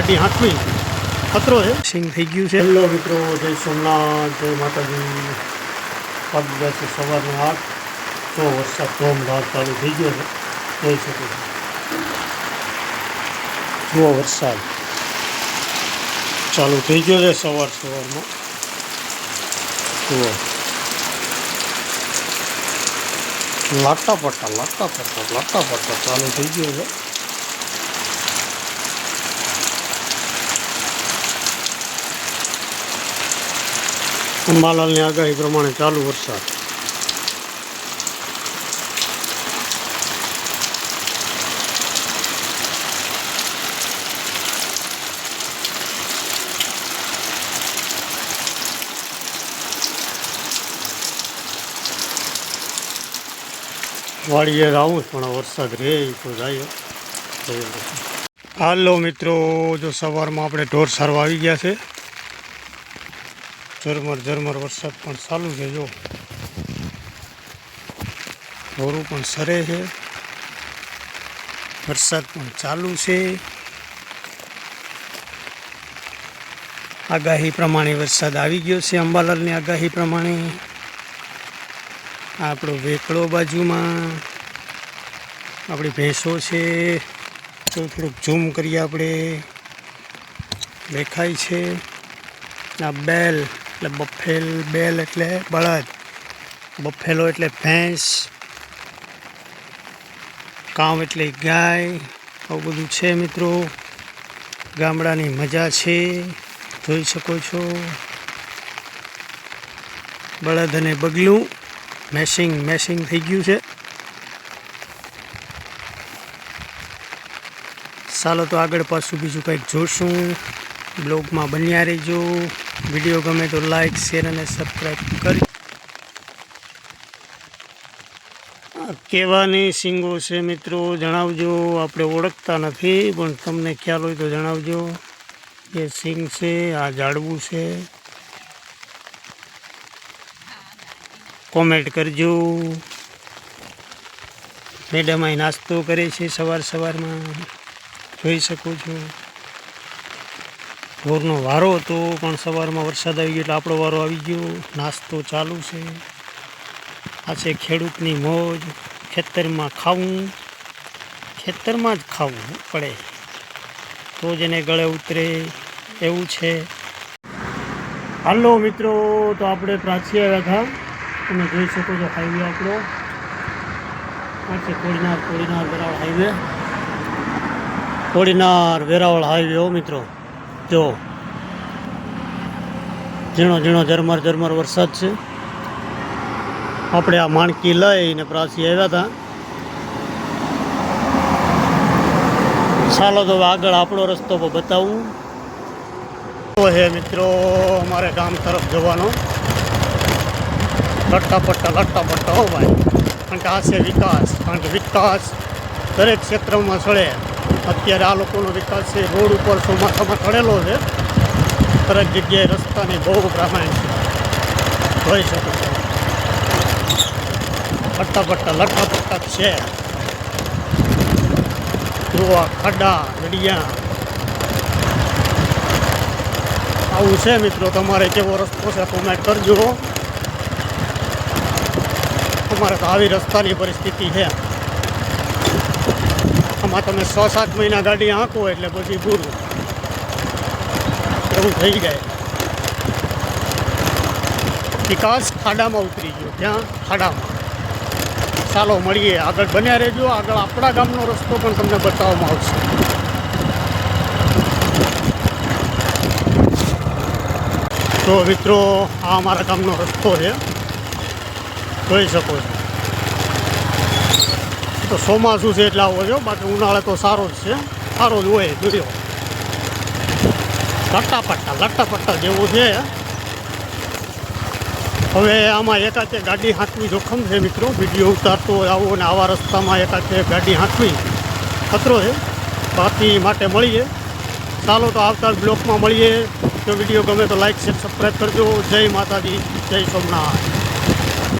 ગાડી હાંકવી ખતરો છે. સિંગ થઈ ગયું છે. હેલો મિત્રો જય સોમનાથ જય માતાજી. પગ સવારનો આઠ તો વરસાદ ધોમધાર ચાલુ થઈ ગયો છે. જોઈ શકો છો. જુઓ વરસાદ ચાલુ થઈ ગયો છે સવાર સવારમાં. જુઓ. લાટા પટ્ટા લાટા પટ્ટા લાટા પટ્ટા ચાલુ થઈ ગયો છે. અંબાલાલની આગાહી પ્રમાણે ચાલુ વરસાદ. વાડીએ આવું પણ આ વરસાદ રહે ઈ તો જાય. હાલો મિત્રો, જો સવારમાં આપણે ઢોર સારવા આવી ગયા છે. ઝરમર ઝરમર વરસાદ પણ ચાલુ છે, જો. ઢોરું પણ સરે છે. વરસાદ પણ ચાલુ છે. આગાહી પ્રમાણે વરસાદ આવી ગયો છે અંબાલાલની આગાહી પ્રમાણે. આપણો વેકળો બાજુમાં આપણી ભેંસો છે. તો થોડુંક ઝૂમ કરીએ આપણે. દેખાય છે. આ બેલ એટલે બફેલ બેલ એટલે બળદ. બફેલો એટલે ભેંસ. કામ એટલે ગાય. આવું બધું છે મિત્રો. ગામડાની મજા છે. જોઈ શકો છો. બળદ અને બગલું મેશિંગ મેશિંગ થઈ ગયું છે. ચાલો તો આગળ પાછું બીજું કંઈક જોશું. બ્લોગમાં બન્યા રહેજો. વીડિયો ગમે તો લાઈક શેર અને સબસ્ક્રાઈબ કરી. કેવાની સિંગો છે મિત્રો, જણાવજો. આપણે ઓળખતા નથી, પણ તમને ખ્યાલ હોય તો જણાવજો. એ સિંગ છે, આ ઝાડવું છે. કોમેન્ટ કરજો. મેડમ અહીં નાસ્તો કરે છે સવાર સવારમાં જોઈ શકો છો. ઢોરનો વારો હતો, પણ સવારમાં વરસાદ આવી ગયો એટલે આપણો વારો આવી ગયો. નાસ્તો ચાલુ છે. આ છે ખેડૂતની મોજ. ખેતરમાં ખાવું. ખેતરમાં જ ખાવું પડે. તો જ એને ગળે ઉતરે. એવું છે. હાલો મિત્રો, તો આપણે પ્રાચી આવ્યા હતા તમે જોઈ શકો છો હાઈવે આપણો. આ કોડીનાર કોડીનાર વેરાવળ હાઈવે કોડીનાર વેરાવળ હાઈવે હો મિત્રો. જો ઝીણો ઝીણો ઝરમર ઝરમર વરસાદ છે. આપણે આ માણકી લઈને પ્રાસી આવ્યા હતા. ચાલો તો આગળ આપણો રસ્તો પણ બતાવું. તો હે મિત્રો, અમારે ગામ તરફ જવાનો. લટ્ટા પટ્ટા લટ્ટા પટ્ટા હો ભાઈ. કારણ કે આ છે વિકાસ, કારણ કે વિકાસ દરેક ક્ષેત્રમાં ચડે. અત્યારે આ લોકોનો વિકાસ છે, રોડ ઉપર ચોમાસામાં ચડેલો છે, દરેક જગ્યાએ રસ્તાની બહુ પ્રમાણ છે. જોઈ શકો છો. પટ્ટા પટ્ટા લટ્ટા પટ્ટા છે. ધ્રુવા ખાડા નડિયા આવું છે મિત્રો, તમારે કેવો રસ્તો છે કોમેન્ટ કરજો. અમારે તો આવી રસ્તાની પરિસ્થિતિ છે. આમાં તમે છ, સાત મહિના ગાડી હાંકો એટલે પછી પૂરું. એવું થઈ જાય. વિકાસ ખાડામાં ઉતરી ગયો. ત્યાં ખાડામાં. ચાલો, મળીએ. આગળ બન્યા રહેજો. આગળ આપણા ગામનો રસ્તો પણ તમને બતાવવામાં આવશે. તો મિત્રો, આ અમારા ગામનો રસ્તો છે. જોઈ શકો છો. તો ચોમાસું છે એટલે આવો છો બાકી ઉનાળે તો સારો જ છે. સારો જ હોય, જોયો. લટ્ટા પટ્ટા લટ્ટા પટ્ટા જેવું છે. હવે આમાં એકાચે ગાડી હાંકવી જોખમ છે મિત્રો. વીડિયો ઉતારતો આવો અને આવા રસ્તામાં એકાચે ગાડી હાંકવી. ખતરો છે. બાકી માટે મળીએ. ચાલો તો આવતા બ્લોકમાં મળીએ. જો વીડિયો ગમે તો લાઇક શેર, સબસ્ક્રાઈબ કરજો. જય માતાજી, જય સોમનાથ.